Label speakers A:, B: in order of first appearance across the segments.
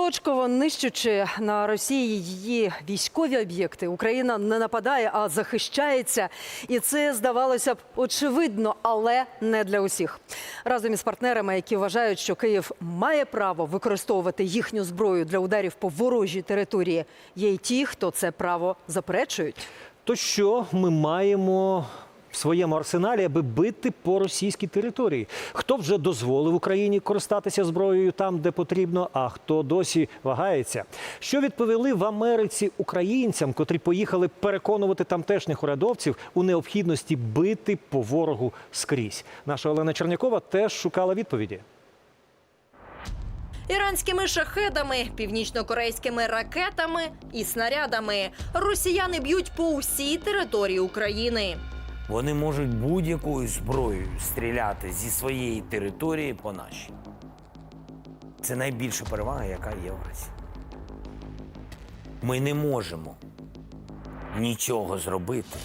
A: Точково нищучи на Росії її військові об'єкти, Україна не нападає, а захищається. І це здавалося б очевидно, але не для усіх. Разом із партнерами, які вважають, що Київ має право використовувати їхню зброю для ударів по ворожій території. Є й ті, хто це право заперечують.
B: То що ми маємо в своєму арсеналі, аби бити по російській території? Хто вже дозволив Україні користатися зброєю там, де потрібно, а хто досі вагається? Що відповіли в Америці українцям, котрі поїхали переконувати тамтешніх урядовців у необхідності бити по ворогу скрізь? Наша Олена Чернякова теж шукала відповіді.
C: Іранськими шахедами, північно-корейськими ракетами і снарядами росіяни б'ють по усій території України.
D: Вони можуть будь-якою зброєю стріляти зі своєї території по нашій. Це найбільша перевага, яка є в Росії. Ми не можемо нічого зробити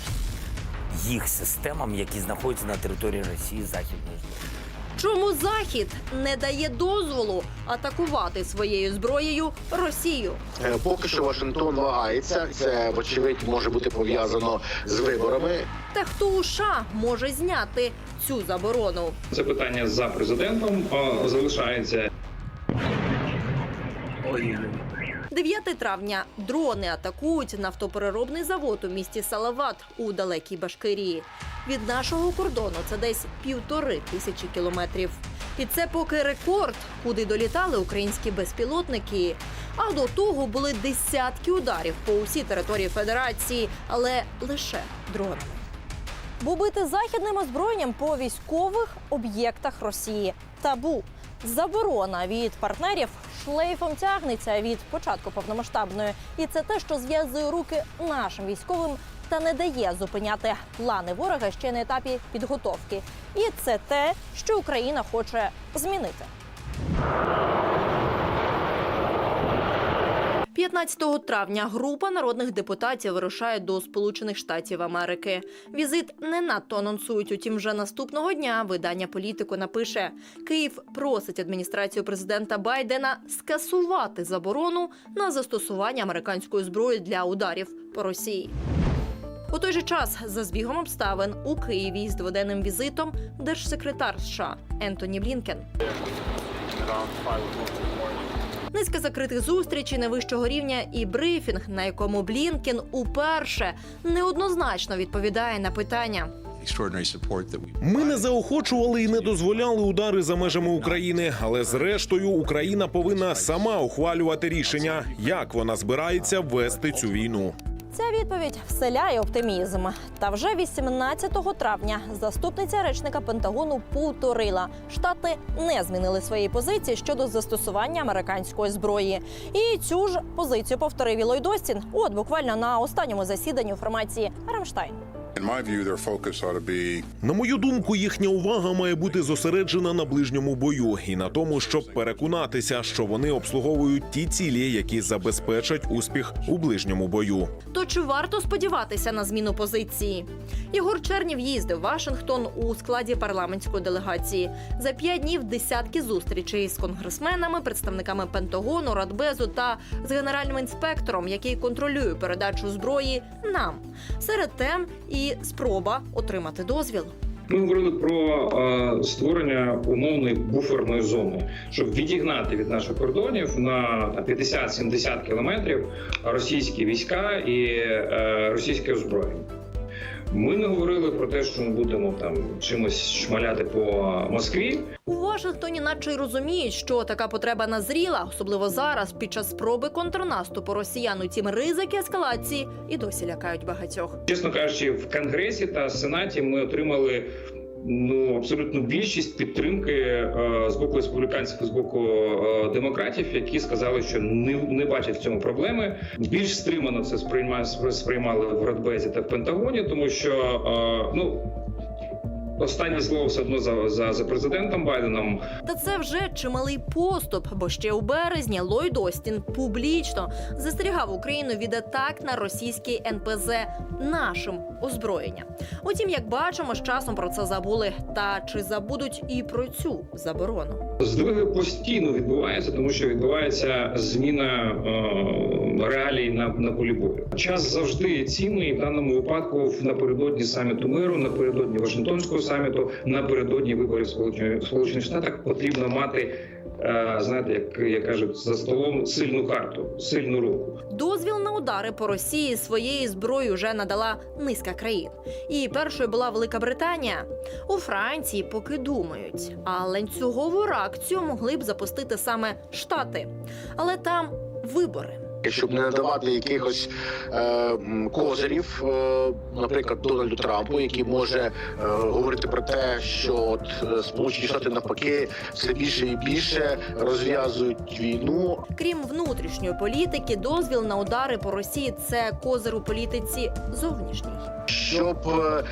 D: їх системам, які знаходяться на території Росії західної зброї.
C: Чому Захід не дає дозволу атакувати своєю зброєю Росію?
E: Е, Поки що Вашингтон вагається. Це вочевидь може бути пов'язано з виборами.
C: Та хто у США може зняти цю заборону?
F: Це питання за президентом а, залишається.
C: 9 травня дрони атакують нафтопереробний завод у місті Салават у далекій Башкирії. Від нашого кордону це десь півтори тисячі кілометрів. І це поки рекорд, куди долітали українські безпілотники. А до того були десятки ударів по усій території Федерації, але лише дронами. Бо бити західним озброєнням по військових об'єктах Росії табу. Заборона від партнерів шлейфом тягнеться від початку повномасштабної, і це те, що зв'язує руки нашим військовим та не дає зупиняти плани ворога ще на етапі підготовки. І це те, що Україна хоче змінити. 15 травня група народних депутатів вирушає до Сполучених Штатів Америки. Візит не надто анонсують. Утім, вже наступного дня видання політику напише: Київ просить адміністрацію президента Байдена скасувати заборону на застосування американської зброї для ударів по Росії. У той же час, за збігом обставин, у Києві з дводенним візитом держсекретар США Ентоні Блінкен. Низка закритих зустрічей найвищого рівня і брифінг, на якому Блінкен уперше неоднозначно відповідає на питання.
G: Ми не заохочували і не дозволяли удари за межами України, але зрештою Україна повинна сама ухвалювати рішення, як вона збирається вести цю війну.
C: Відповідь вселяє оптимізм. Та вже 18 травня заступниця речника Пентагону повторила, штати не змінили свої позиції щодо застосування американської зброї. І цю ж позицію повторив і Ллойд От буквально на останньому засіданні у формації Рамштайн.
H: In my view their focus ought to be
G: На мою думку, їхня увага має бути зосереджена на ближньому бою і на тому, щоб переконатися, що вони обслуговують ті цілі, які забезпечать успіх у ближньому бою.
C: То чи варто сподіватися на зміну позиції? Єгор Чернів їздив в Вашингтон у складі парламентської делегації. За п'ять днів десятки зустрічей з конгресменами, представниками Пентагону, Радбезу та з генеральним інспектором, який контролює передачу зброї нам. Серед тем і спроба отримати дозвіл.
F: Ми говорили про е, створення умовної буферної зони, щоб відігнати від наших кордонів на там, 50-70 кілометрів російські війська і е, російське озброєння. Ми не говорили про те, що ми будемо там чимось шмаляти по Москві.
C: У Вашингтоні, наче й розуміють, що така потреба назріла, особливо зараз, під час спроби контрнаступу росіян. Утім, ризики ескалації і досі лякають багатьох.
F: Чесно кажучи, в Конгресі та Сенаті ми отримали ну абсолютно більшість підтримки е, з боку республіканців з боку е, демократів, які сказали, що не, не бачать в цьому проблеми. Більш стримано це сприймає сприймали в Радбезі та в Пентагоні, тому що е, ну. Останнє слово все одно за, за, за президентом Байденом.
C: Та це вже чималий поступ, бо ще у березні Ллойд Остін публічно застерігав Україну від атак на російський НПЗ нашим озброєнням. Утім, як бачимо, з часом про це забули. Та чи забудуть і про цю заборону?
F: Здвиги постійно відбуваються, тому що відбувається зміна е, реалій на, на полі бою. Час завжди цінний в даному випадку напередодні саміту миру, напередодні Вашингтонського саміту, напередодні виборів Сполучених Штатах потрібно мати. е, Знаєте, як, як кажуть, за столом сильну карту, сильну руку.
C: Дозвіл на удари по Росії своєї зброї вже надала низка країн. І першою була Велика Британія. У Франції поки думають. А ланцюгову реакцію могли б запустити саме Штати. Але там вибори.
E: Щоб не надавати якихось е, козирів, е, наприклад, Дональду Трампу, який може е, говорити про те, що от Сполучені Штати навпаки все більше і більше розв'язують війну.
C: Крім внутрішньої політики, дозвіл на удари по Росії це козир у політиці зовнішній.
E: щоб е,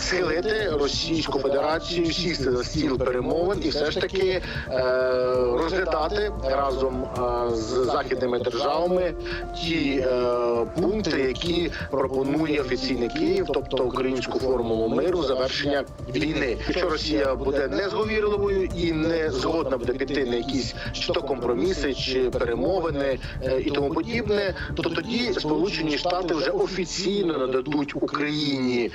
E: схилити Російську Федерацію, сісти за стіл перемовин і все ж таки е, розглядати разом е, з західними державами ті е, пункти, які пропонує офіційний Київ, тобто українську формулу миру, завершення війни. Якщо Росія буде незговірливою і не згодна буде піти на якісь чи то компроміси, чи перемовини е, і тому подібне, то тоді Сполучені Штати вже офіційно нададуть Україні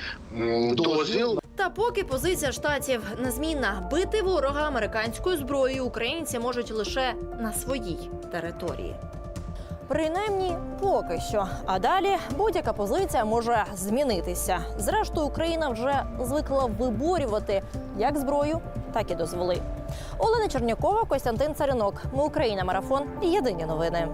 E: дозвіл
C: Та поки позиція штатів незмінна, бити ворога американською зброєю українці можуть лише на своїй території.
I: Принаймні, поки що. А далі будь-яка позиція може змінитися. Зрештою, Україна вже звикла виборювати як зброю, так і дозволи. Олена Чернякова, Костянтин Царинок. Ми Україна. Марафон. Єдині новини.